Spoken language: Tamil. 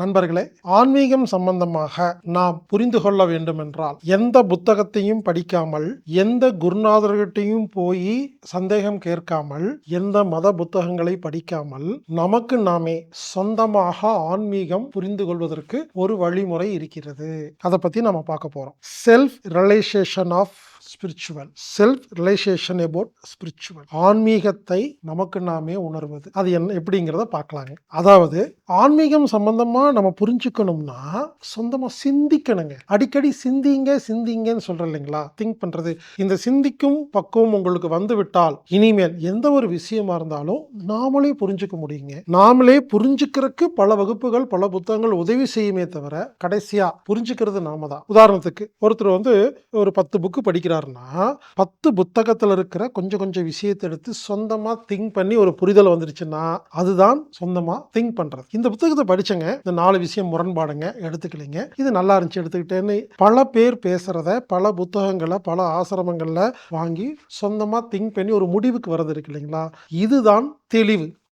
நண்பர்களே ஆன்மீகம் சம்பந்தமாக நாம் புரிந்து கொள்ள வேண்டும் என்றால் எந்த புத்தகத்தையும் படிக்காமல் எந்த குருநாதர்கிட்டையும் போய் சந்தேகம் கேட்காமல் எந்த மத புத்தகங்களை படிக்காமல் நமக்கு நாமே சொந்தமாக ஆன்மீகம் புரிந்து கொள்வதற்கு ஒரு வழிமுறை இருக்கிறது. அதை பத்தி நம்ம பார்க்க போறோம். Self realisation of spiritual self realisation about spiritual ஆன்மீகத்தை நமக்கு நாமே உணர்வது. அது என்ன எப்படிங்கிறத பார்க்கலாங்க. அதாவது ஆன்மீகம் சம்பந்தமா நம்ம புரிஞ்சுக்கணும்னா சொந்தமா சிந்திக்கணுங்க. அடிக்கடி சிந்திங்க சிந்திங்கன்னு சொல்கிறேன் இல்லைங்களா? திங்க் பண்றது. இந்த சிந்திக்கும் பக்குவம் உங்களுக்கு வந்து விட்டால் இனிமேல் எந்த ஒரு விஷயமா இருந்தாலும் நாமளே புரிஞ்சுக்க முடியுங்க. நாமளே புரிஞ்சுக்கிறதுக்கு பல வகுப்புகள் பல புத்தகங்கள் உதவி செய்யுமே தவிர கடைசியா புரிஞ்சுக்கிறது நாம தான் உதாரணத்துக்கு ஒருத்தர் வந்து ஒரு பத்து புக்கு படிக்கிறார். படிக்கிறாருன்னா பத்து புத்தகத்தில் இருக்கிற கொஞ்சம் கொஞ்சம் விஷயத்தை எடுத்து சொந்தமாக திங்க் பண்ணி ஒரு புரிதல் வந்துருச்சுன்னா அதுதான் சொந்தமாக திங்க் பண்ணுறது இந்த புத்தகத்தை படித்தங்க இந்த நாலு விஷயம் முரண்பாடுங்க. எடுத்துக்கலைங்க. இது நல்லா இருந்துச்சு. எடுத்துக்கிட்டேன்னு பல பேர் பேசுகிறத பல புத்தகங்களை பல ஆசிரமங்களில் வாங்கி சொந்தமாக திங்க் பண்ணி ஒரு முடிவுக்கு வர்றது இருக்கு இல்லைங்களா? இதுதான் தெளிவு.